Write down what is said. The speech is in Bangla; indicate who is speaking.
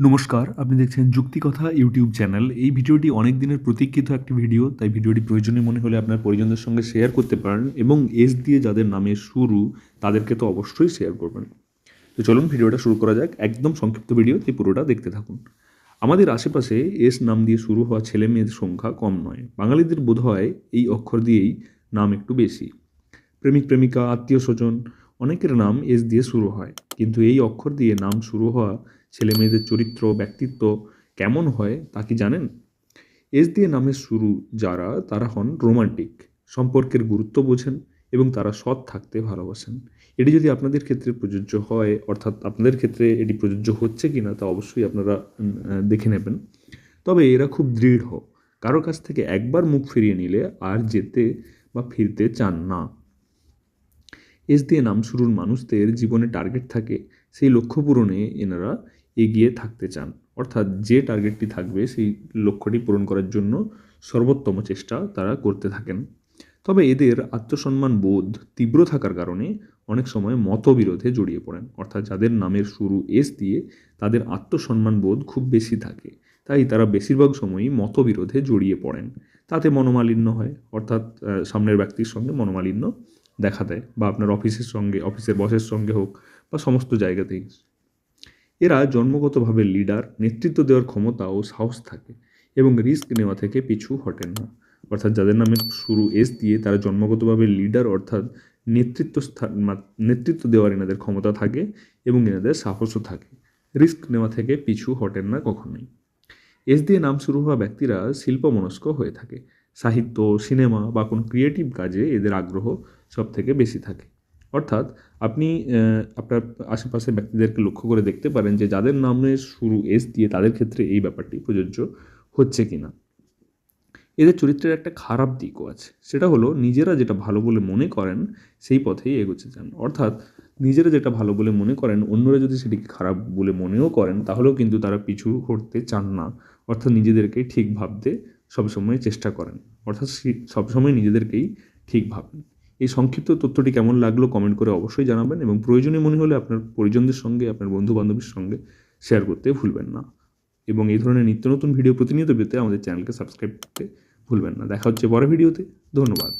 Speaker 1: নমস্কার, আপনি দেখছেন যুক্তিকথা ইউটিউব চ্যানেল। এই ভিডিওটি অনেক দিনের প্রতীক্ষিত একটি ভিডিও, তাই ভিডিওটি প্রয়োজনীয় মনে হলে আপনার পরিজনদের সঙ্গে শেয়ার করতে পারেন এবং এস দিয়ে যাদের নামে শুরু, তাদেরকে তো অবশ্যই শেয়ার করবেন। তো চলুন ভিডিওটা শুরু করা যাক, একদম সংক্ষিপ্ত ভিডিও তাই পুরোটা দেখতে থাকুন। আমাদের আশেপাশে এস নাম দিয়ে শুরু হওয়া ছেলে মেয়ের সংখ্যা কম নয়। বাঙালিদের বোধ হয় এই অক্ষর দিয়েই নাম একটু বেশি। প্রেমিক, প্রেমিকা, আত্মীয় স্বজন, অনেকের নাম এস দিয়ে শুরু হয়। কিন্তু এই অক্ষর দিয়ে নাম শুরু হওয়া ছেলে মেয়েদের চরিত্র, ব্যক্তিত্ব কেমন হয় তা কি জানেন? এস দিয়ে নামের শুরু যারা, তারা হন রোমান্টিক, সম্পর্কের গুরুত্ব বোঝেন এবং তারা সৎ থাকতে ভালোবাসেন। এটি যদি আপনাদের ক্ষেত্রে প্রযোজ্য হয়, অর্থাৎ আপনাদের ক্ষেত্রে এটি প্রযোজ্য হচ্ছে কি না তা অবশ্যই আপনারা দেখে নেবেন। তবে এরা খুব দৃঢ়। কারও কাছ থেকে একবার মুখ ফিরিয়ে নিলে আর যেতে বা ফিরতে চান না। এস দিয়ে নাম শুরুর মানুষদের জীবনে টার্গেট থাকে, সেই লক্ষ্য পূরণে এনারা এগিয়ে থাকতে চান। অর্থাৎ যে টার্গেটটি থাকবে, সেই লক্ষ্যটি পূরণ করার জন্য সর্বোত্তম চেষ্টা তারা করতে থাকেন। তবে এদের আত্মসম্মান বোধ তীব্র থাকার কারণে অনেক সময় মতবিরোধে জড়িয়ে পড়েন। অর্থাৎ যাদের নামের শুরু এস দিয়ে তাদের আত্মসম্মান বোধ খুব বেশি থাকে। তাই তারা বেশিরভাগ সময়ই মতবিরোধে জড়িয়ে পড়েন। তাতে মনোমালিন্য হয়। অর্থাৎ সামনের ব্যক্তির সঙ্গে মনোমালিন্য দেখা দেয়। বা আপনার অফিসের সঙ্গে অফিসের বসের সঙ্গে হোক বা সমস্ত জায়গাতেই এরা জন্মগতভাবে লিডার, নেতৃত্ব দেওয়ার ক্ষমতা ও সাহস থাকে এবং রিস্ক নেওয়া থেকে পিছু হটেন না। অর্থাৎ যাদের নামে শুরু এস দিয়ে তারা জন্মগতভাবে লিডার অর্থাৎ নেতৃত্ব নেতৃত্ব দেওয়ার এনাদের ক্ষমতা থাকে এবং এনাদের সাহসও থাকে। রিস্ক নেওয়া থেকে পিছু হটেন না কখনোই। এস দিয়ে নাম শুরু হওয়া ব্যক্তিরা শিল্পমনস্ক হয়ে থাকে। সাহিত্য, সিনেমা বা কোনো ক্রিয়েটিভ কাজে এদের আগ্রহ সব থেকে বেশি থাকে। অর্থাৎ আপনি আপনার আশেপাশের ব্যক্তিদেরকে লক্ষ্য করে দেখতে পারেন যে যাদের নামের শুরু এস দিয়ে তাদের ক্ষেত্রে এই ব্যাপারটি প্রযোজ্য হচ্ছে কি না এদের চরিত্রের একটা খারাপ দিকও আছে। সেটা হলো নিজেরা যেটা ভালো বলে মনে করেন সেই পথেই এগোতে চান। অর্থাৎ নিজেরা যেটা ভালো বলে মনে করেন, অন্যরা যদি সেটিকে খারাপ বলে মনেও করেন, তাহলেও কিন্তু তারা পিছু হটতে চান না। অর্থাৎ নিজেদেরকে ঠিক ভাবতে সবসময় চেষ্টা করেন। অর্থাৎ সবসময় নিজেদেরকেই ঠিক ভাবেন। এই সংক্ষিপ্ত তথ্যটি কেমন লাগল কমেন্ট করে অবশ্যই জানাবেন এবং প্রয়োজনীয় মনে হলে আপনার পরিজনদের সঙ্গে, আপনার বন্ধু বান্ধবীর সঙ্গে শেয়ার করতে ভুলবেন না। এবং এই ধরনের নিত্য নতুন ভিডিও প্রতিনিয়ত পেতে আমাদের চ্যানেলকে সাবস্ক্রাইব করতে ভুলবেন না। দেখা হচ্ছে পরের ভিডিওতে ধন্যবাদ।